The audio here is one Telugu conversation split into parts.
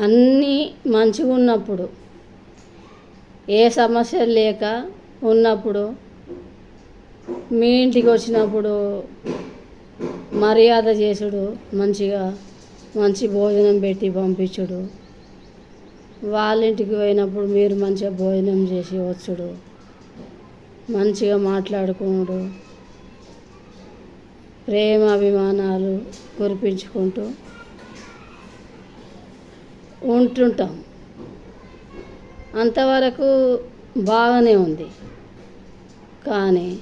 అన్నీ మంచిగా ఉన్నప్పుడు ఏ సమస్య లేక ఉన్నప్పుడు మీ ఇంటికి వచ్చినప్పుడు మర్యాద చేసుడు మంచిగా మంచి భోజనం పెట్టి పంపించుడు. వాళ్ళ ఇంటికి పోయినప్పుడు మీరు మంచిగా భోజనం చేసి వచ్చుడు. మంచిగా మాట్లాడుకున్నాడు ప్రేమ అభిమానాలు కురిపించుకుంటూ ఉంటుంటాం. అంతవరకు బాగానే ఉంది. కానీ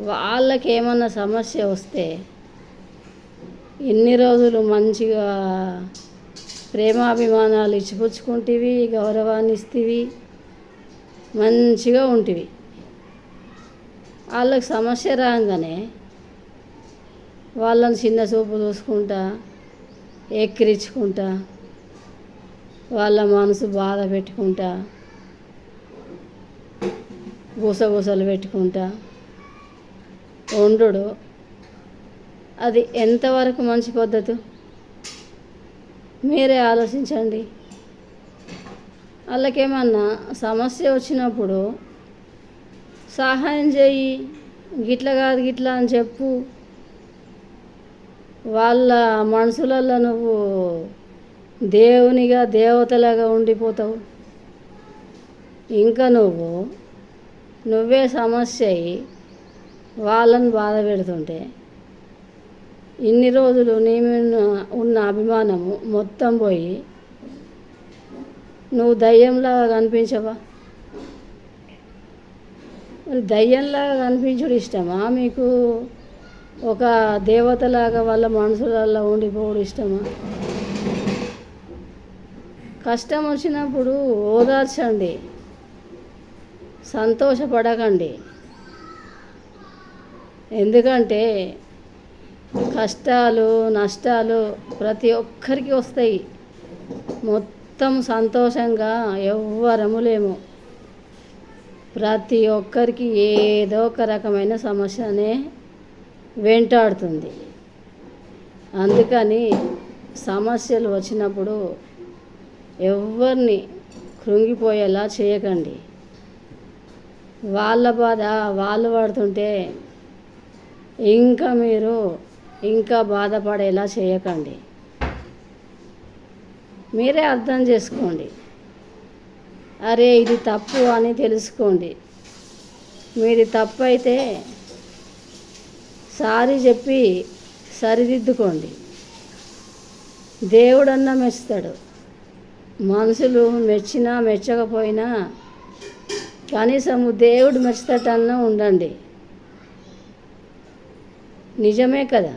వాళ్ళకి ఏమన్నా సమస్య వస్తే ఎన్ని రోజులు మంచిగా ప్రేమాభిమానాలు ఇచ్చిపుచ్చుకుంటేవి గౌరవాన్ని ఇస్తేవి మంచిగా ఉంటివి. వాళ్ళకి సమస్య రాగానే వాళ్ళని చిన్న చూపు చూసుకుంటా ఎక్కిరించుకుంటా వాళ్ళ మనసు బాధ పెట్టుకుంటా గుసగుసలు పెట్టుకుంటా. వండుడు అది ఎంతవరకు మంచి పద్ధతి? మీరే ఆలోచించండి. వాళ్ళకేమన్నా సమస్య వచ్చినప్పుడు సహాయం చేయి గిట్ల కాదు గిట్ల అని చెప్పు. వాళ్ళ మనసులలో నువ్వు దేవునిగా దేవతలాగా ఉండిపోతావు. ఇంకా నువ్వు నువ్వే సమస్య అయి వాళ్ళని బాధ పెడుతుంటే ఇన్ని రోజులు నీ మీద ఉన్న అభిమానము మొత్తం పోయి నువ్వు దయ్యంలాగా కనిపించవా? మరి దయ్యంలాగా కనిపించుడు ఇష్టమా మీకు? ఒక దేవతలాగా వాళ్ళ మనసులలో ఉండిపోవడం ఇష్టమా? కష్టం వచ్చినప్పుడు ఓదార్చండి. సంతోషపడకండి. ఎందుకంటే కష్టాలు నష్టాలు ప్రతి ఒక్కరికి వస్తాయి. మొత్తం సంతోషంగా ఎవ్వరము లేము. ప్రతి ఒక్కరికి ఏదో ఒక రకమైన సమస్యనే వెంటాడుతుంది. అందుకని సమస్యలు వచ్చినప్పుడు ఎవరిని కృంగిపోయేలా చేయకండి. వాళ్ళ బాధ వాళ్ళు పడుతుంటే ఇంకా మీరు ఇంకా బాధపడేలా చేయకండి. మీరే అర్థం చేసుకోండి. అరే ఇది తప్పు అని తెలుసుకోండి. మీది తప్పు అయితే సారీ చెప్పి సరిదిద్దుకోండి. దేవుడన్నా మెచ్చుతాడు. మనుషులు మెచ్చినా మెచ్చకపోయినా కనీసం దేవుడు మెచ్చుతటన్నా ఉండండి. నిజమే కదా?